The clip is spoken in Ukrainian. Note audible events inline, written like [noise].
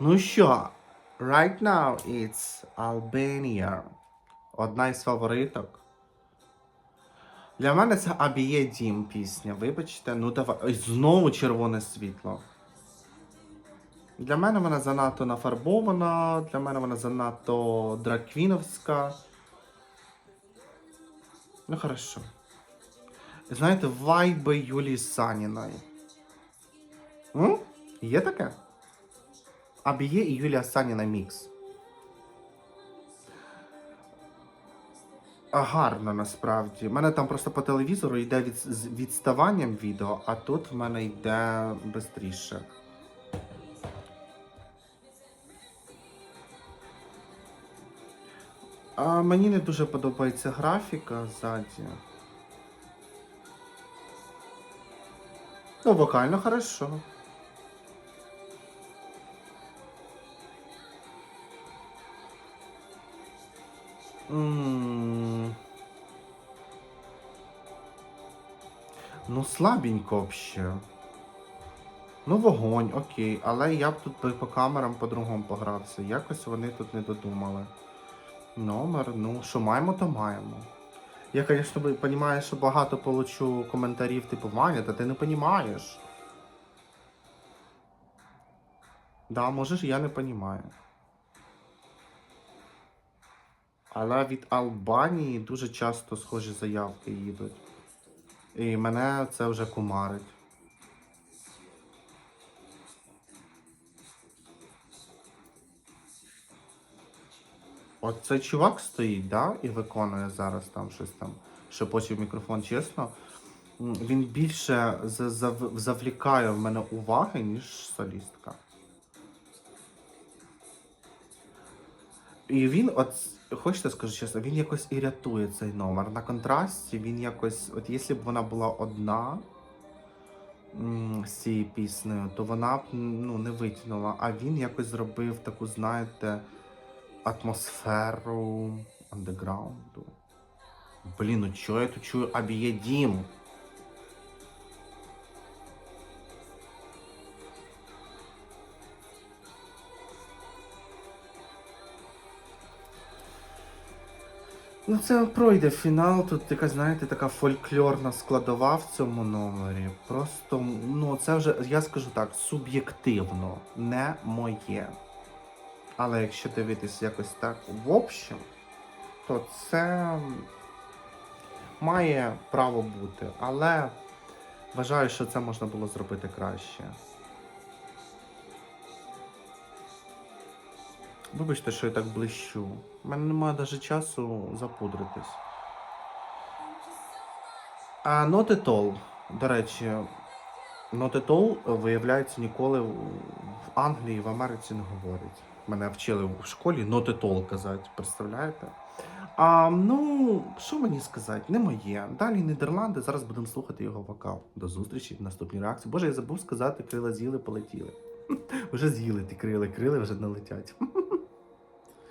Ну що, right now it's Albania. Одна із фавориток. Для мене це Абіє Дім пісня. Вибачте, ну давай. Знову червоне світло. Для мене вона занадто нафарбована, для мене вона занадто драквіновська. Ну, хорошо. Знаєте, вайби Юлії Саніної. М? Є таке? Абіє і Юлія Саніна мікс. Гарно насправді. У мене там просто по телевізору йде від, з відставанням відео, а тут в мене йде швидше. А мені не дуже подобається графіка ззаді. Ну, вокально хорошо. М. Ну, слабенько вообще. Ну, вогонь, окей, але я б тут по камерам по-другому погрався. Якось вони тут не додумали. Номер, ну, що маємо, то маємо. Я, звісно, розумію, що багато получу коментарів, типу, Ваня, та ти не розумієш. Да, може ж я не розумію. Але від Албанії дуже часто схожі заявки їдуть. І мене це вже кумарить. От цей чувак стоїть, да, і виконує зараз там щось там, шепоче в мікрофон, чесно. Він більше завлікає в мене уваги, ніж солістка. І він, от, хочете скажу чесно, він якось і рятує цей номер. На контрасті він якось, от якщо б вона була одна з цією піснею, то вона б ну, не витягнула. А він якось зробив таку, знаєте, атмосферу андеграунду. Блін, ну чого я тут чую Абіє Ну, це пройде фінал. Тут така, знаєте, така фольклорна складова в цьому номері. Просто, ну, це вже, я скажу так, суб'єктивно, не моє. Але якщо дивитись якось так в общем, то це має право бути. Але вважаю, що це можна було зробити краще. Вибачте, що я так блищу. У мене немає навіть часу запудритись. А Not at. До речі, Not at all, виявляється, ніколи в Англії, в Америці не говорять. Мене вчили в школі not казати, представляєте? А, ну, що мені сказати, не моє. Далі Нідерланди, зараз будемо слухати його вокал. До зустрічі в наступній реакції. Боже, я забув сказати, крила з'їли, полетіли. [laughs] Вже з'їли ті крили, крили вже не летять. [laughs]